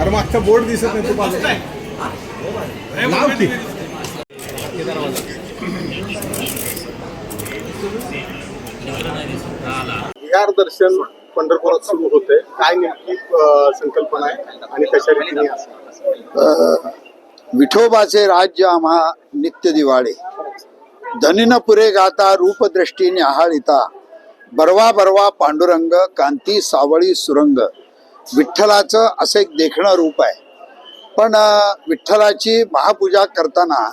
अरे मागचा बोर्ड दिसत नाही की. विहार दर्शन पंढरपुरात सुरू होते. काय नेमकी संकल्पना आहे आणि कशा रीतीने विठोबाचे राज्य आम्हा नित्य दिवाळे. धनिन पुरे गाता रूपदृष्टी न्याहाळिता बरवा बरवा पांडुरंग कांती सावळी सुरंग. विठ्ठलाचं असं एक देखणं रूप आहे. पण विठ्ठलाची महापूजा करताना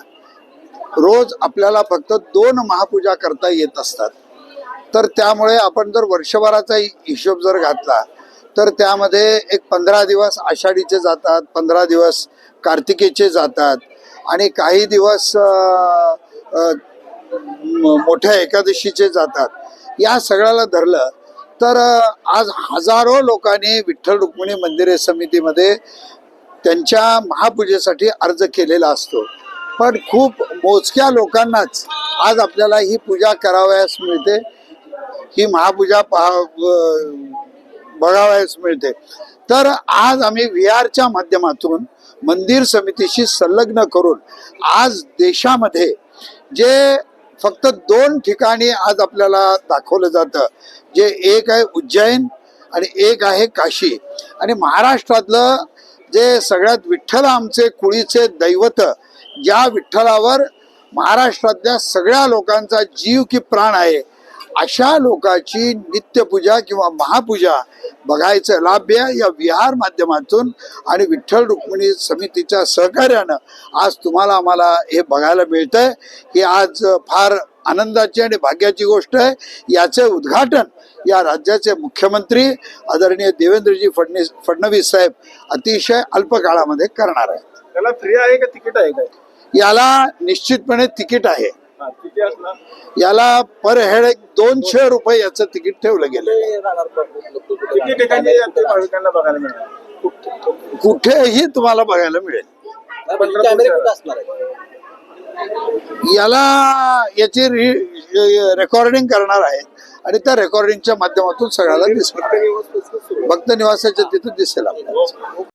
रोज आपल्याला फक्त दोन महापूजा करता येत असतात. तर त्यामुळे आपण जर वर्षभराचा हिशोब जर घातला तर त्यामध्ये एक पंधरा दिवस आषाढीचे जातात पंधरा दिवस कार्तिकेचे जातात आणि काही दिवस मोठ्या एकादशीचे जातात. या सगळ्याला धरलं तर आज हजारो लोकांनी विठ्ठल रुक्मिणी मंदिरे समितीमध्ये त्यांच्या महापूजेसाठी अर्ज केलेला असतो. पण खूप मोजक्या लोकांनाच आज आपल्याला ही पूजा करावयास मिळते. ही महापूजा पहा बघावयास मिळते. तर आज आम्ही व्ही आरच्या माध्यमातून मंदिर समितीशी संलग्न करून आज देशामध्ये जे फक्त दोन ठिकाणी आज आपल्याला दाखवलं जातं. जे एक आहे उज्जैन आणि एक आहे काशी. आणि महाराष्ट्रातलं जे सगळ्यात विठ्ठल आमचे कुळीचे दैवत ज्या विठ्ठलावर महाराष्ट्रातल्या सगळ्या लोकांचा जीव की प्राण आहे अशा लोकांची नित्यपूजा किंवा महापूजा बघायचं लाभ्य या विहार माध्यमातून. आणि विठ्ठल रुक्मिणी समितीच्या सहकार्यानं आज तुम्हाला आम्हाला हे बघायला मिळतंय. ही आज फार आनंदाची आणि भाग्याची गोष्ट आहे. याचे उद्घाटन या राज्याचे मुख्यमंत्री आदरणीय देवेंद्रजी फडणवीस फडणवीस साहेब अतिशय अल्प काळामध्ये करणार आहेत. त्याला फ्री आहे का? तिकीट आहे काय? याला निश्चितपणे तिकीट आहे. याला पर हेड एक दोनशे रुपये याचं तिकीट ठेवलं गेलं कुठेही तुम्हाला बघायला मिळेल. कॅमेरे कुठे असणार आहे याला याची रेकॉर्डिंग करणार आहे. आणि त्या रेकॉर्डिंगच्या माध्यमातून सगळ्याला दिसेल भक्त निवासाच्या तिथं दिसेल आपल्याला.